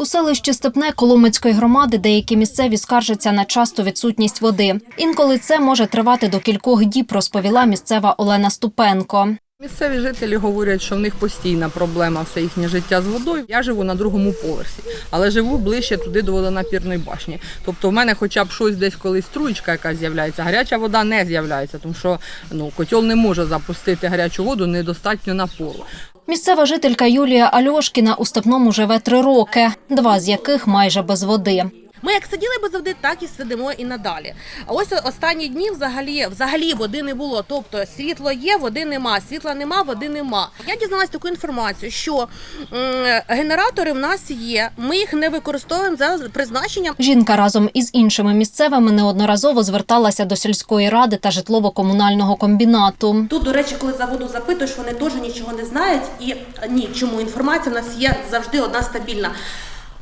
У селищі Степне Коломицької громади деякі місцеві скаржаться на часту відсутність води. Інколи це може тривати до кількох діб, розповіла місцева Олена Ступенко. Місцеві жителі говорять, що в них постійна проблема все їхнє життя з водою. Я живу на другому поверсі, але живу ближче туди до водонапірної башні. Тобто в мене хоча б щось десь колись струєчка якась з'являється, гаряча вода не з'являється, тому що ну, котел не може запустити гарячу воду, недостатньо напору. Місцева жителька Юлія Альошкіна у Степному живе три роки, два з яких майже без води. Ми як сиділи без води, так і сидимо і надалі. А ось останні дні взагалі, взагалі води не було. Тобто світло є, води нема, світла нема, води нема. Я дізналась таку інформацію, що м, генератори в нас є. Ми їх не використовуємо за призначенням. Жінка разом із іншими місцевими неодноразово зверталася до сільської ради та житлово-комунального комбінату. Тут, до речі, коли за воду запитуєш, вони теж нічого не знають. І ні, чому інформація в нас є завжди одна стабільна.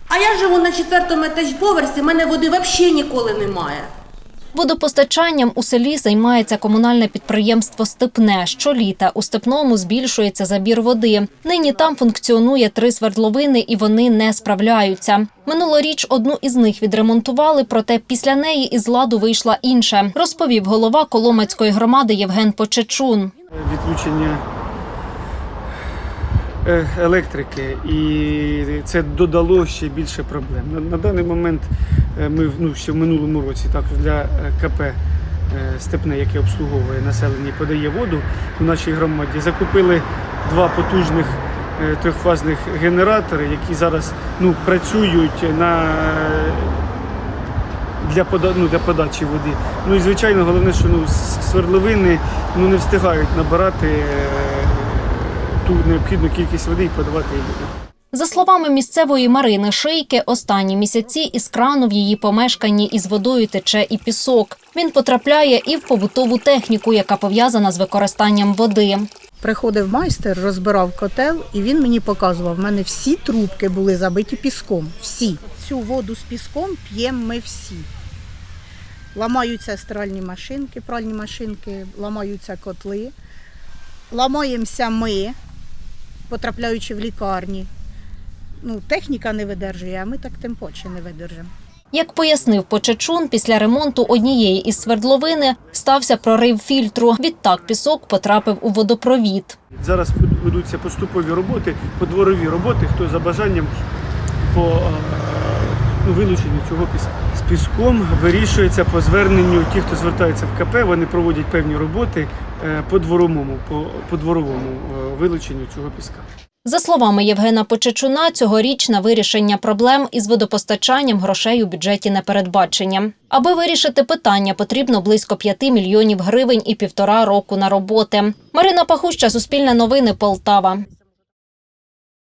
А я живу на четвертому етажі поверсі, мене води взагалі ніколи немає. Водопостачанням у селі займається комунальне підприємство Степне. Щоліта у Степному збільшується забір води. Нині там функціонує три свердловини, і вони не справляються. Минулоріч одну із них відремонтували, проте після неї із ладу вийшла інша, розповів голова Коломацької громади Євген Почечун. відключення електрики, і це додало ще більше проблем. На, на даний момент е, ми ну, ще в минулому році також для е, КП е, Степне, яке обслуговує населення і подає воду у нашій громаді, закупили два потужних е, трьохфазних генератори, які зараз ну, працюють на для, пода... ну, для подачі води. Ну і звичайно, головне, що ну, свердловини ну, не встигають набирати е, ту необхідну кількість води і подавати її людям. За словами місцевої Марини Шийки, останні місяці із крану в її помешканні із водою тече і пісок. Він потрапляє і в побутову техніку, яка пов'язана з використанням води. Приходив майстер, розбирав котел, і він мені показував. У мене всі трубки були забиті піском. Всі. Цю воду з піском п'ємо ми всі. Ламаються стиральні машинки, пральні машинки, ламаються котли. Ламаємося ми, потрапляючи в лікарні. Ну, техніка не видержує, а ми так тим паче не видержимо. Як пояснив Почечун, після ремонту однієї із свердловини стався прорив фільтру. Відтак пісок потрапив у водопровід. Зараз ведуться поступові роботи, подворові роботи, хто за бажанням по ну, цього піска. З піском вирішується по зверненню ті, хто звертається в КП, вони проводять певні роботи е, по дворовому, по, по дворовому е, вилученню цього піска. За словами Євгена Почечуна, цьогоріч на вирішення проблем із водопостачанням грошей у бюджеті не передбачення. Аби вирішити питання, потрібно близько 5 мільйонів гривень і півтора року на роботи. Марина Пахуща, Суспільне новини, Полтава.